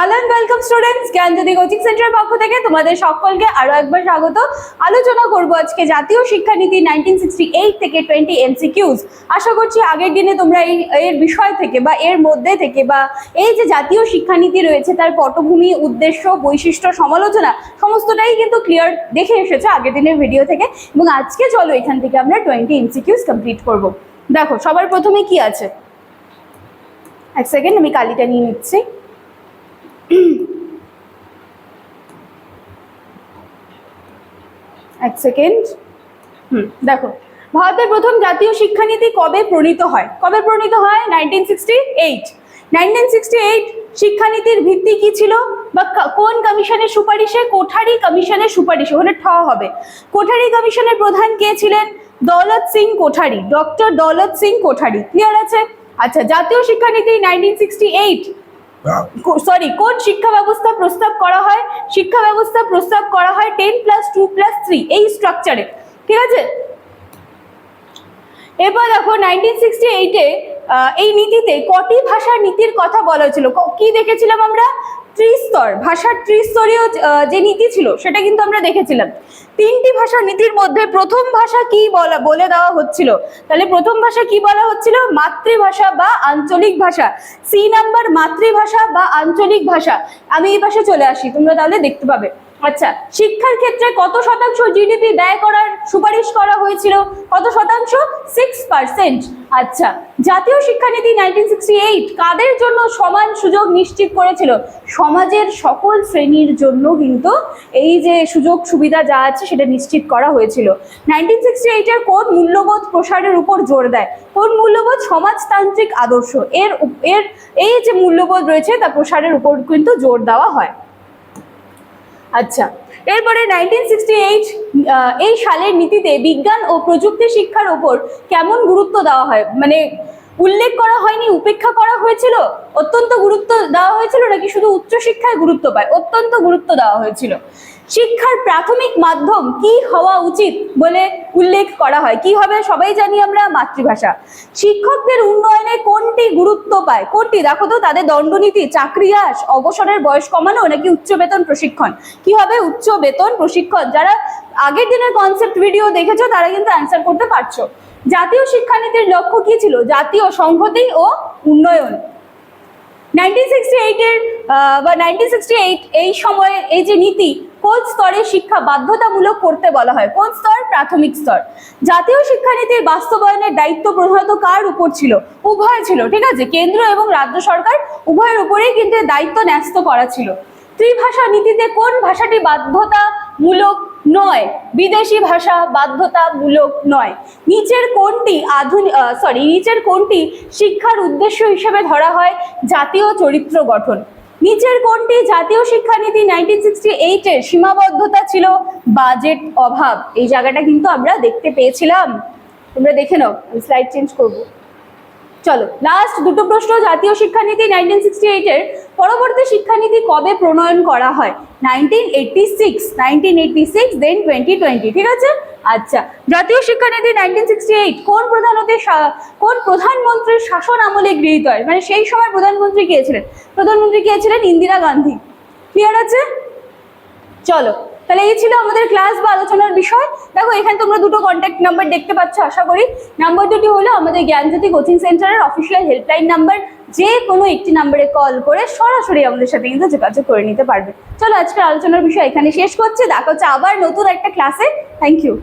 Hello and welcome students Gyanjyoti coaching সেন্টারের পক্ষ থেকে তোমাদের সকলকে আরও একবার স্বাগত। আলোচনা করব আজকে জাতীয় শিক্ষানীতি নাইনটিন সিক্সটি এইট থেকে টোয়েন্টি এমসিকিউজ আশা করছি আগের দিনে তোমরা এই, এর বিষয় থেকে বা এর মধ্যে থেকে বা এই যে জাতীয় শিক্ষানীতি রয়েছে, তার পটভূমি, উদ্দেশ্য, বৈশিষ্ট্য, সমালোচনা, সমস্তটাই কিন্তু ক্লিয়ার দেখে এসেছে আগের দিনের ভিডিও থেকে। এবং আজকে চলো এখান থেকে আমরা টোয়েন্টি এমসিকিউজ কমপ্লিট করব। দেখো, সবার প্রথমে কি আছে? এক সেকেন্ড আমি কালিটা নিয়ে নিচ্ছি। এক সেকেন্ড হুম, দেখো, ভারতের প্রথম জাতীয় শিক্ষানীতি কবে প্রণীত হয়? কবে প্রণীত হয়? Nineteen sixty eight nineteen sixty eight শিক্ষানীতির ভিত্তি কি ছিল? বা কোন কমিশনের সুপারিশে? কোঠারি কমিশনের সুপারিশে, ওখানে ঠ হবে। কোঠারি কমিশনের প্রধান কে ছিলেন? দৌলত সিং কোঠারি ডক্টর দৌলত সিং কোঠারি। ক্লিয়ার আছে? আচ্ছা জাতীয় শিক্ষানীতি নাইনটিন সিক্সটি এইট সরি কোন শিক্ষা ব্যবস্থা প্রস্তাব করা হয়? শিক্ষা ব্যবস্থা প্রস্তাব করা হয় ten plus two plus three এই স্ট্রাকচারে ঠিক আছে? এরপর দেখো নাইনটিন সিক্সটি এইটে এই নীতিতে কটি ভাষার নীতির কথা বলা হয়েছিল। কি দেখেছিলাম আমরা? ত্রিস্তর, ভাষার ত্রিস্তরীয় যে নীতি ছিল, সেটা কিন্তু আমরা দেখেছিলাম। তিনটি ভাষা নীতির মধ্যে প্রথম ভাষা কি বলা, বলে দেওয়া হচ্ছিল? তাহলে প্রথম ভাষা কি বলা হচ্ছিল? মাতৃভাষা বা আঞ্চলিক ভাষা। সি নাম্বার মাতৃভাষা বা আঞ্চলিক ভাষা। আমি এই পাশে চলে আসি, তোমরা তাহলে দেখতে পাবে। আচ্ছা শিক্ষার ক্ষেত্রে কত শতাংশ জিডিপি ব্যয় করার সুপারিশ করা হয়েছিল? কত শতাংশ? সিক্স পার্সেন্ট আচ্ছা জাতীয় শিক্ষানীতি নাইনটিন সিক্সটি এইট কাদের জন্য সমান সুযোগ নিশ্চিত করেছিল? সমাজের সকল শ্রেণির জন্য কিন্তু এই যে সুযোগ সুবিধা যা আছে সেটা নিশ্চিত করা হয়েছিল। নাইনটিন সিক্সটি এইটের কোন মূল্যবোধ প্রসারের উপর জোর দেয়? কোন মূল্যবোধ সমাজতান্ত্রিক আদর্শ? এর এর এই যে মূল্যবোধ রয়েছে তা প্রসারের উপর কিন্তু জোর দেওয়া হয়। আচ্ছা এরপরে নাইনটিন এই সালের নীতিতে বিজ্ঞান ও প্রযুক্তি শিক্ষার ওপর কেমন গুরুত্ব দেওয়া হয়? মানে উল্লেখ করা হয়নি, উপেক্ষা করা হয়েছিল? অত্যন্ত গুরুত্ব দেওয়া হয়েছিল নাকি শুধু উচ্চশিক্ষায় গুরুত্ব পায়? অত্যন্ত গুরুত্ব দেওয়া হয়েছিল। শিক্ষার প্রাথমিক মাধ্যম কি হওয়া উচিত বলে উল্লেখ করা হয়? কি হবে সবাই জানি আমরা মাতৃভাষা। শিক্ষকদের উন্নয়নে কোনটি গুরুত্ব পায়, কোটি। দেখো তো, তাদের দণ্ডনীতি চাকরি আস অবসরের বয়স কমানো নাকি উচ্চ বেতন প্রশিক্ষণ? কি হবে? উচ্চ বেতন প্রশিক্ষণ। যারা আগের দিনের কনসেপ্ট ভিডিও দেখেছ, তারা কিন্তু অ্যান্সার করতে পারছ। জাতীয় শিক্ষানীতির লক্ষ্য কি ছিল? জাতীয় সংহতি ও উন্নয়ন। নাইনটিন সিক্সটি এইটের বা নাইনটিন সিক্সটি এইট এই সময়ে এই যে নীতি, কোন স্তরে শিক্ষা বাধ্যতামূলক করতে বলা হয়? কোন স্তর? প্রাথমিক স্তর। জাতীয় শিক্ষানীতির বাস্তবায়নের দায়িত্ব প্রধানত কার উপর ছিল? উভয় ছিল, ঠিক আছে? কেন্দ্র এবং রাজ্য সরকার উভয়ের উপরেই কিন্তু দায়িত্ব ন্যস্ত করা ছিল। ত্রিভাষা নীতিতে কোন ভাষাটি বাধ্যতামূলক নয়। বিদেশি ভাষা বাধ্যতামূলক নয়। নিচের কোনটি আধুনিক সরি নিচের কোনটি শিক্ষার উদ্দেশ্য হিসেবে ধরা হয় জাতীয় চরিত্র গঠন। নিচের কোনটি জাতীয় শিক্ষানীতি নাইনটিন সিক্সটি এইটের সীমাবদ্ধতা ছিল বাজেট অভাব। এই জায়গাটা কিন্তু আমরা দেখতে পেয়েছিলাম। তোমরা দেখে নাও, আমি স্লাইড চেঞ্জ করব। চলো লাস্ট দুটো প্রশ্ন, জাতীয় শিক্ষানীতি নাইনটিন সিক্সটি এইটের পরবর্তী শিক্ষানীতি কবে প্রণয়ন করা হয়? Nineteen eighty six nineteen eighty six then twenty twenty ঠিক আছে? আচ্ছা জাতীয় শিক্ষানীতি নাইনটিন সিক্সটি এইট কোন প্রধানমন্ত্রী কোন প্রধানমন্ত্রীর শাসন আমলে গৃহীত হয়? মানে সেই সময় প্রধানমন্ত্রী কে ছিলেন? প্রধানমন্ত্রী কে ছিলেন? ইন্দিরা গান্ধী। ক্লিয়ার আছে? চলো তাহলে এই ছিল আমাদের ক্লাস বা আলোচনার বিষয়। দেখো, এখানে তোমরা দুটো কন্ট্যাক্ট নাম্বার দেখতে পাচ্ছ, আশা করি। নাম্বার দুটি হলো আমাদের Gyanjyoti coaching centre official helpline number যে কোনো একটি নাম্বারে কল করে সরাসরি আমাদের সাথে কিন্তু যোগাযোগ করে নিতে পারবে। চলো, আজকের আলোচনার বিষয় এখানে শেষ করছে। দেখা হচ্ছে আবার নতুন একটা ক্লাসে থ্যাংক ইউ